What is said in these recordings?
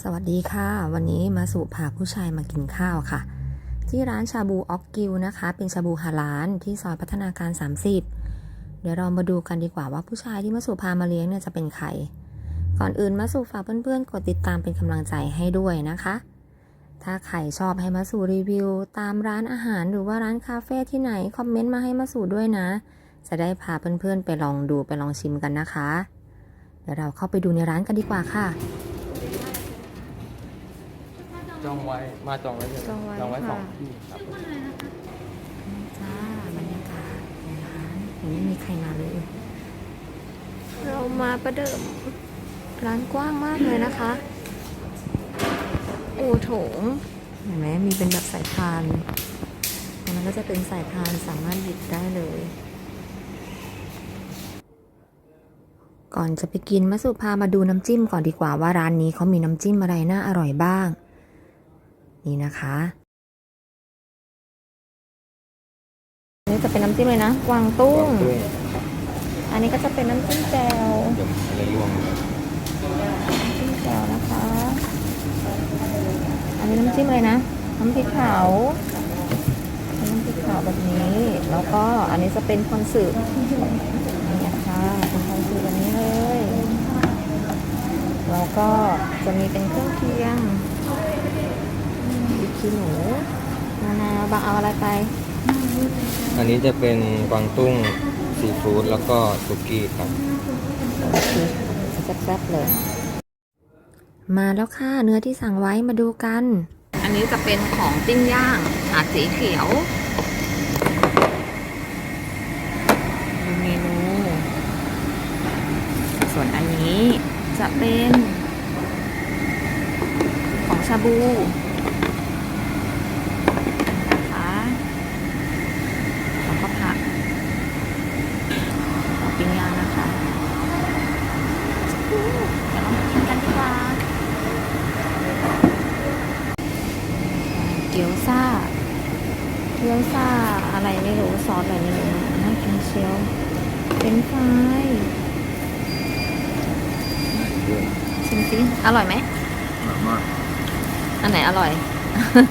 สวัสดีค่ะ วันนี้มาสู่พาผู้ชายมากินข้าวค่ะ ที่ร้านชาบูออกกิวนะคะ เป็นชาบูฮาลานที่ซอยพัฒนาการ 30 เดี๋ยวเรามาดูกันดีกว่าว่าผู้ชายที่มาสู่พามาเลี้ยงเนี่ยจะเป็นใคร ก่อนอื่นมาสู่ฝากเพื่อนๆ กดติดตามเป็นกำลังใจให้ด้วยนะคะ ถ้าใครชอบให้มาสู่รีวิว ตามร้านอาหารหรือว่าร้านคาเฟ่ที่ไหนคอมเมนต์มาให้มาสู่ด้วยนะ จะได้พาเพื่อนๆไปลองดูไปลองชิมกันนะคะ เดี๋ยวเราเข้าไปดูในร้านกันดีกว่าค่ะ จองไว้มาจองไว้เลยจองไว้จองไว้ค่ะ สองที่ครับจ้าบรรยากาศในร้านยังไม่มีใครมาเลย เรามาประเดิม ร้านกว้างมากเลยนะคะ โอ้โถงเห็นไหมมีเป็นแบบสายพานตรงนั้นก็จะเป็นสายพานสามารถหยิบได้เลย ก่อนจะไปกินมาสุพามาดูน้ำจิ้มก่อนดีกว่าว่าร้านนี้เขามีน้ำจิ้มอะไรน่าอร่อยบ้าง นี่นะคะนี่จะเป็นน้ำจิ้มเลยนะกวางตุ้งด้วยอันนี้ก็จะเป็นน้ำจิ้มแจ่วเดี๋ยวอะไรร่วงเลยน้ำจิ้มแจ่วนะคะ อันนี้น้ำจิ้มอะไรนะน้ำพริกเผาเป็นน้ำพริกเผาแบบนี้ แล้วก็อันนี้จะเป็นคอนสึนี่นะคะเป็นคอนสึแบบนี้เลย แล้วก็จะมีเป็นเครื่องเคียงพริกขี้หนูมะนาว บางเอาอะไรไป อันนี้จะเป็นกวางตุ้งซีฟู้ดแล้วก็สุกี้ครับแซ่บๆเลย มาแล้วค่ะเนื้อที่สั่งไว้มาดูกัน อันนี้จะเป็นของปิ้งย่างหาดสีเขียวดูเมนู ส่วนอันนี้จะเป็นของชาบูนะคะแล้วก็ผักของปิ้งย่างนะคะ เดี๋ยวเรามากินกันดีกว่าเกี๊ยวซ่า เกี๊ยวซ่าอะไรไม่รู้ซอสอะไรไม่รู้น่ากินเชียวเป็นไฟรายชิมสิอร่อยไหมอร่อยมากอันไหนอร่อย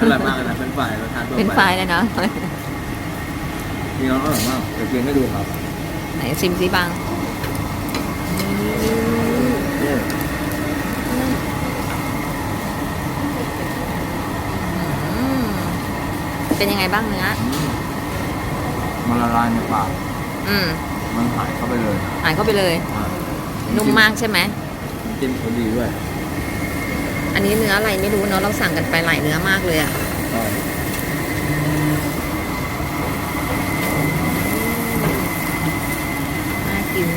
อร่อยมากเลยนะเป็นฝ่ายรสชาติทั่วเป็นไฟรายเลยนะมีน้องอร่อยมากเดี๋ยวกินให้ดูครับ ไหนชิมสิบาง เนี่ย อืม เป็นยังไงบ้างเนื้อ มันละลายในปากอืม มันหายเข้าไปเลยหายเข้าไปเลย อ่านุ่มมากใช่ไหมน้ำจิ้มเขาดีด้วยอันนี้เนื้ออะไรไม่รู้เนาะ เราสั่งกันไปหลายเนื้อมากเลยอะ ใช่ น่ากิน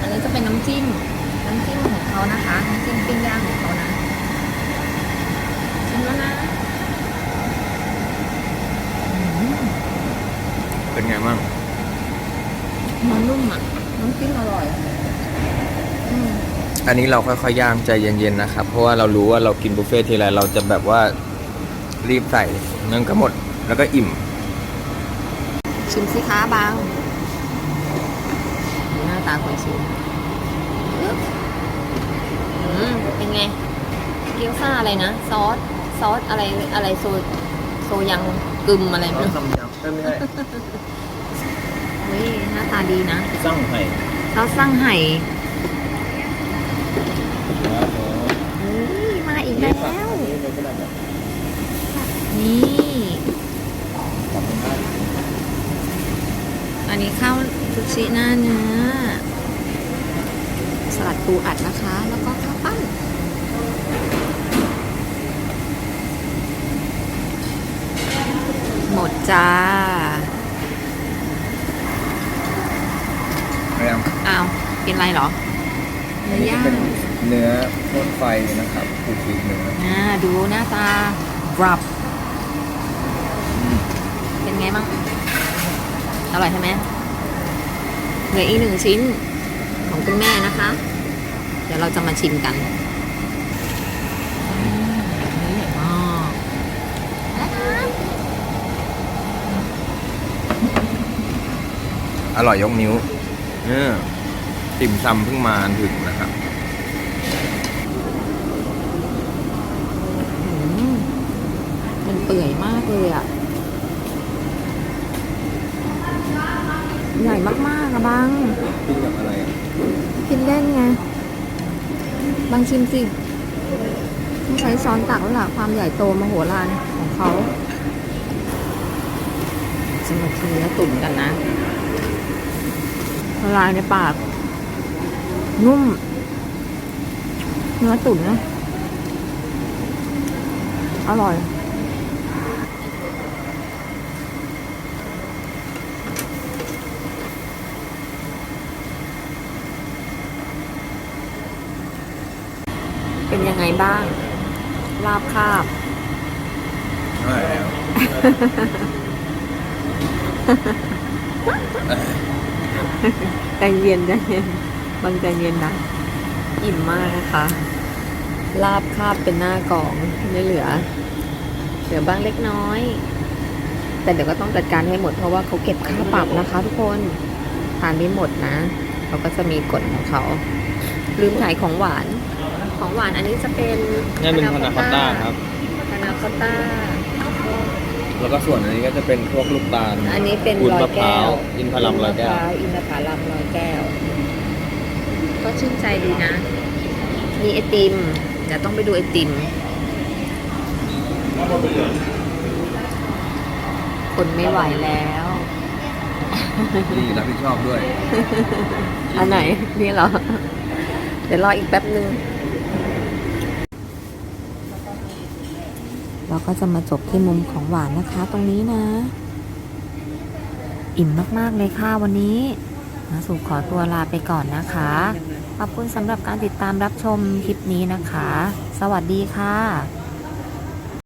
อันนี้จะเป็นน้ำจิ้ม น้ำจิ้มของ เขานะคะน้ำจิ้มปิ้งย่างของเขานะชิมแล้วนะเป็นไงบ้างมันนุ่มอะน้ำจิ้มอร่อยอืมอันนี้เราค่อยๆย่างใจเย็นๆนะครับ เพราะว่าเรารู้ว่าเรากินบุฟเฟ่ต์ทีไรเราจะแบบว่ารีบใส่เงินก็หมด แล้วก็อิ่ม ชิมสิคะบางดูหน้าตาคนชิม อึ๊บอืมเป็นไง เกี๊ยวซ่าอะไรนะ ซอส ซอสอะไรอะไรโซโซยังกึมอะไรไม่รู้ทำยำไม่ใช่เฮ้ยหน้าตาดีนะสั่งไห่ซอสสั่งไห่เฮ้ยมาอีกแล้ว นี่ อันนี้ข้าวซุชิหน้าเนื้อ สลัดปูอัดนะคะ แล้วก็ข้าวปั้นหมดจ้าอ้าวกินอะไรเหรอเนื้อย่างเป็นเนื้อพ่นไฟนะครับคือฟีเนื้ออ่าดูหน้าตากรับ เป็นไงบ้างอร่อยใช่ไหมเหลืออีกหนึ่งชิ้น ของคุณแม่นะคะ เดี๋ยวเราจะมาชิมกันอืมเนื้อใหญ่มากนะคะอร่อยยกนิ้วเนี่ยติ่มซำเพิ่งมาถึงนะครับอืมมันเปื่อยมากเลยอะ ให ญ่มากๆอะบังกินกับอะไรอะกินเล่นไงบางชิมสิต้องใช้ช้อนตักแล้วล่ะความใหญ่โตมโหฬารของเขาจะมาทีแล้วตุ่มกันนะละลายในปาก นุ่ม เนื้อตุ๋นนะอร่อย เป็นยังไงบ้างลาบคาบใช่แล้วใจเย็นใจเย็นบางใจเย็นนะอิ่มมากนะคะ ลาบคาบเป็นหน้ากล่องไม่เหลือ เหลือบ้างเล็กน้อย แต่เดี๋ยวก็ต้องจัดการให้หมดเพราะว่าเขาเก็บค่าปรับนะคะ ทุกคนทานไม่หมดนะ เขาก็จะมีกฎของเขา ลืมขายของหวาน ของหวานอันนี้จะเป็นนี่เป็นพานาคอตต้าครับพานาคอตต้าแล้วก็ส่วนอันนี้ก็จะเป็นพวกลูกตาลอันนี้เป็นวุ้นร้อยมะพแก้ร้าววอินทผลัมร้อยแก้วมะพร้าวอินทผลัมร้อยแก้ว ก็ชื่นใจดีนะ มีไอติมเดี๋ยวต้องไปดูไอติมคนไม่ไหวแล้วดีรับผิดชอบด้วย อันไหน นี่เหรอ เดี๋ยวรออีกแป๊บนึง เราก็จะมาจบที่มุมของหวานนะคะ ตรงนี้นะ อิ่มมากๆเลยค่ะวันนี้มาสู่ขอตัวลาไปก่อนนะคะ ขอบคุณสำหรับการติดตามรับชมคลิปนี้นะคะ สวัสดีค่ะ